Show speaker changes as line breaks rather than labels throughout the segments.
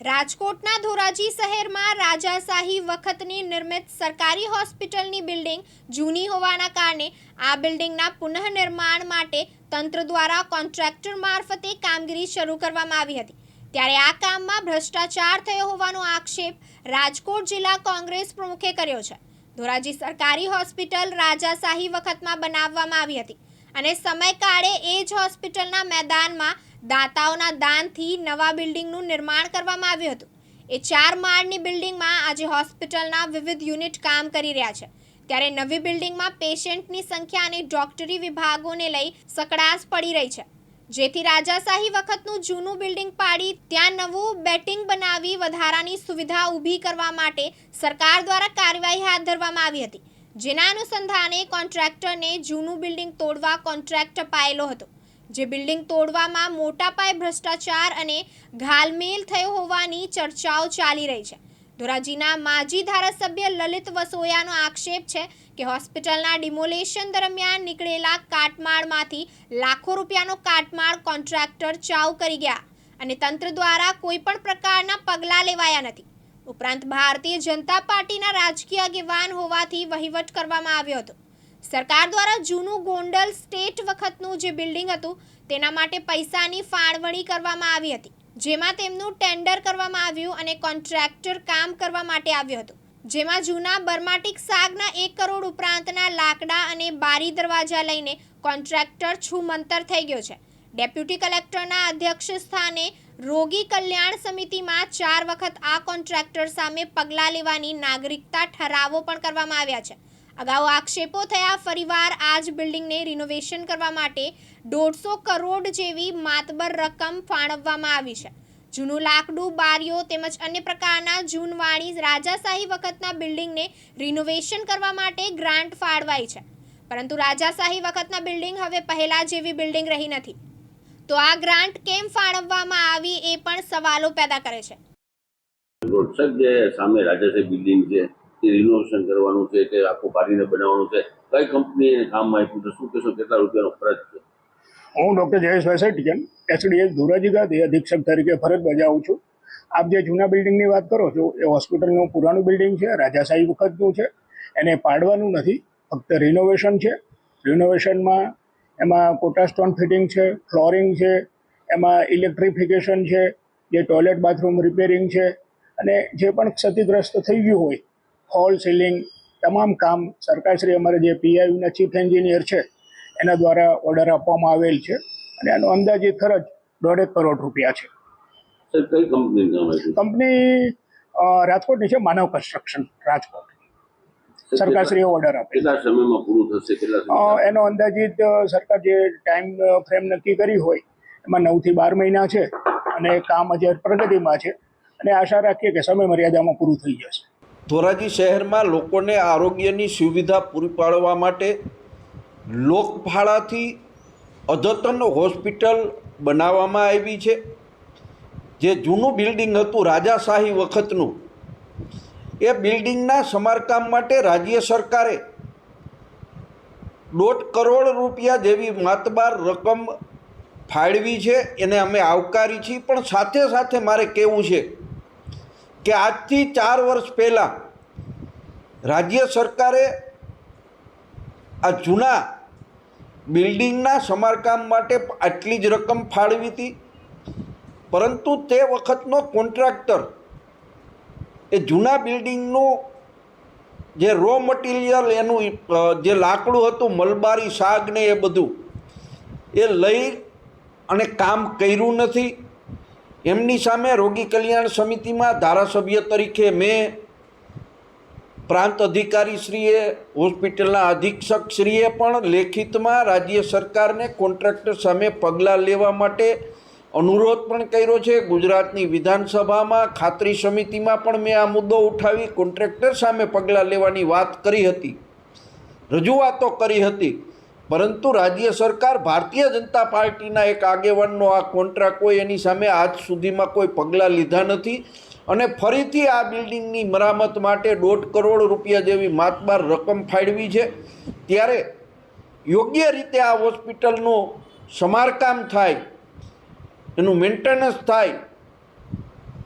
રાજકોટના ધોરાજી શહેરમાં રાજાશાહી વખતની નિર્મિત સરકારી હોસ્પિટલની બિલ્ડિંગ જૂની હોવાના કારણે આ બિલ્ડિંગના પુનઃનિર્માણ માટે તંત્ર દ્વારા કોન્ટ્રાક્ટર મારફતે કામગીરી શરૂ કરવામાં આવી હતી. ત્યારે આ કામમાં ભ્રષ્ટાચાર થયો હોવાનો આક્ષેપ રાજકોટ જિલ્લા કોંગ્રેસ પ્રમુખે કર્યો છે. ધોરાજી સરકારી હોસ્પિટલ રાજાશાહી વખતમાં બનાવવામાં આવી હતી અને સમયકાળે એ જ હોસ્પિટલના મેદાનમાં દાતાઓના દાનથી નવા બિલ્ડિંગનું નિર્માણ કરવામાં આવ્યું હતું. એ ચાર માળની બિલ્ડિંગમાં આજે હોસ્પિટલના વિવિધ યુનિટ કામ કરી રહ્યા છે. ત્યારે નવી બિલ્ડિંગમાં પેશન્ટની સંખ્યા અને ડોક્ટરી વિભાગોને લઈ સકડાશ પડી રહી છે. જેથી રાજાશાહી વખતનું જૂનું બિલ્ડિંગ પાડી ત્યાં નવું બેટિંગ બનાવી વધારાની સુવિધા ઊભી કરવા માટે સરકાર દ્વારા કાર્યવાહી હાથ ધરવામાં આવી હતી. જેના અનુસંધાને કોન્ટ્રાક્ટરને જૂનું બિલ્ડિંગ તોડવા કોન્ટ્રાક્ટ અપાયેલો હતો. જે બિલ્ડિંગ તોડવામાં મોટા પાયે ભ્રષ્ટાચાર અને ઘાલમેલ થયો હોવાની ચર્ચાઓ ચાલી રહી છે. ધોરાજીના માજી ધારાસભ્ય લલિત વસોયાનો આક્ષેપ છે કે હોસ્પિટલના ડિમોલેશન દરમિયાન નીકળેલા કાટમાળમાંથી લાખો રૂપિયાનો કાટમાળ કોન્ટ્રાક્ટર ચાઉ કરી ગયા અને તંત્ર દ્વારા કોઈ પણ પ્રકારના પગલાં લેવાયા નથી. ઉપરાંત ભારતીય જનતા પાર્ટીના રાજકીય આગેવાન હોવાથી વહીવટ કરવામાં આવ્યો હતો. સરકાર દ્વારા જૂનું ગોંડલ સ્ટેટ વખતનું જે બિલ્ડિંગ હતું, તેના માટે પૈસાની ફાળવણી કરવામાં આવી હતી, જેમાં તેમનું ટેન્ડર કરવામાં આવ્યું અને કોન્ટ્રાક્ટર કામ કરવા માટે આવ્યો હતો. જેમાં જૂના બર્માટિક સાગના એક કરોડ ઉપરાંતના લાકડા અને બારી દરવાજા લઈને કોન્ટ્રાક્ટર છુમંતર થઈ ગયો છે. ડેપ્યુટી કલેક્ટરના અધ્યક્ષ સ્થાને રોગી કલ્યાણ સમિતિમાં ચાર વખત આ કોન્ટ્રાક્ટર સામે પગલાં લેવાની નાગરિકતા ઠરાવો પણ કરવામાં આવ્યા છે. અગાઉ આક્ષેપો થયા, ફરીવાર આ જ બિલ્ડિંગને રિનોવેશન કરવા માટે દોઢસો કરોડ જેવી માતબર રકમ ફાળવવામાં આવી છે. જૂનું લાકડું, બારીઓ તેમજ અન્ય પ્રકારના જૂનવાણી રાજાશાહી વખતના બિલ્ડિંગને રિનોવેશન કરવા માટે ગ્રાન્ટ ફાળવાઈ છે. પરંતુ રાજાશાહી વખતના બિલ્ડિંગ હવે પહેલા જેવી બિલ્ડિંગ રહી નથી. તો આ ગ્રાન્ટ કેમ ફાળવવામાં આવી એ પણ સવાલો પેદા કરે છે.
રોડસક જે સામે રાજાશાહી બિલ્ડિંગ છે તે રિનોવેશન કરવાનું છે કે આખું પાડીને બનાવવાનું છે. કઈ કંપનીએ કામમાં આપ્યું છે? શું કહેશો? કેટલા રૂપિયાનો ખર્ચ છે?
હું ડૉક્ટર જયેશ વેસેટિયન એસડીએસ ધોરાજી ખાતે અધિક્ષક તરીકે ફરજ બજાવું છું. આપ જે જૂના બિલ્ડિંગની વાત કરો છો, એ હોસ્પિટલનું પુરાણું બિલ્ડિંગ છે રાજાશાહી વખતનું છે. એને પાડવાનું નથી, ફક્ત રિનોવેશન છે. રિનોવેશનમાં એમાં કોટા સ્ટોન ફિટિંગ છે ફ્લોરિંગ છે, એમાં ઇલેક્ટ્રિફિકેશન છે, જે ટોયલેટ બાથરૂમ રિપેરિંગ છે. અને જે પણ ક્ષતિગ્રસ્ત થઈ ગયું હોય હોલ સીલિંગ તમામ કામ સરકારશ્રી અમારે જે પીઆઈયુના ચીફ એન્જિનિયર છે એના દ્વારા ઓર્ડર આપવામાં આવેલ છે અને એનો અંદાજે ખર્ચ દોઢેક કરોડ રૂપિયા છે.
કંપની
રાજકોટની છે માનવ કન્સ્ટ્રક્શન રાજકોટ. સરકારશ્રીએ ઓર્ડર આપેલ.
કેટલા સમયમાં પૂરું થશે? કેટલા
એનો અંદાજિત સરકાર જે ટાઈમ ફ્રેમ નક્કી કરી હોય એમાં નવથી બાર મહિના છે અને કામ હજી પ્રગતિમાં છે. અને આશા રાખીએ કે સમય મર્યાદામાં પૂરું થઈ જશે.
ધોરાજી શહેરમાં લોકોને આરોગ્યની સુવિધા પૂરી પાડવા માટે લોકફાળાથી અદ્યતન હોસ્પિટલ બનાવવામાં આવી છે. જે જૂનું બિલ્ડિંગ હતું રાજાશાહી વખતનું, એ બિલ્ડિંગના સમારકામ માટે રાજ્ય સરકારે દોઢ કરોડ રૂપિયા જેવી માતબાર રકમ ફાળવી છે. એને અમે આવકારી છીએ. પણ સાથે સાથે મારે કહેવું છે કે આજથી ચાર વર્ષ પહેલાં રાજ્ય સરકારે આ જૂના બિલ્ડિંગના સમારકામ માટે આટલી જ રકમ ફાળવી હતી. પરંતુ તે વખતનો કોન્ટ્રાક્ટર એ જૂના બિલ્ડિંગનું જે રો મટીરિયલ એનું જે લાકડું હતું, મલબારી શાક ને એ બધું એ લઈ અને કામ કર્યું નથી. એમની સામે રોગી કલ્યાણ સમિતિમાં ધારાસભ્ય તરીકે મેં પ્રાંત અધિકારીશ્રીએ, હોસ્પિટલના અધિક્ષકશ્રીએ પણ લેખિતમાં રાજ્ય સરકારને કોન્ટ્રાક્ટર સામે પગલાં લેવા માટે અનુરોધ પણ કર્યો છે. ગુજરાતની વિધાનસભામાં ખાતરી સમિતિમાં પણ મેં આ મુદ્દો ઉઠાવી કોન્ટ્રાક્ટર સામે પગલાં લેવાની વાત કરી હતી. રજૂઆતો કરી હતી. પરંતુ રાજ્ય સરકાર ભારતીય જનતા પાર્ટીના એક આગેવાનનો આ કોન્ટ્રાક્ટ હોય એની સામે આજ સુધીમાં કોઈ પગલાં લીધા નથી અને ફરીથી આ બિલ્ડિંગની મરામત માટે દોઢ કરોડ રૂપિયા જેવી માતબાર રકમ ફાળવી છે. ત્યારે યોગ્ય રીતે આ હોસ્પિટલનું સમારકામ થાય, એનું મેન્ટેનન્સ થાય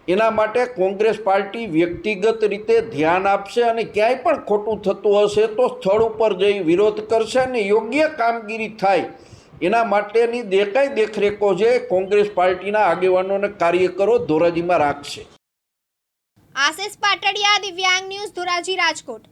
એના માટે કોંગ્રેસ પાર્ટી વ્યક્તિગત રીતે ધ્યાન આપશે અને ક્યાંય પણ ખોટું થતું હશે તો સ્થળ ઉપર જઈ વિરોધ કરશે અને યોગ્ય કામગીરી થાય. એના માટેની દેખાય દેખરેખો છે કોંગ્રેસ પાર્ટીના આગેવાનો અને કાર્યકરો ધોરાજીમાં રાખશે.
આશિષ પાટડિયા, દિવ્યાંગ ન્યૂઝ ધોરાજી રાજકોટ.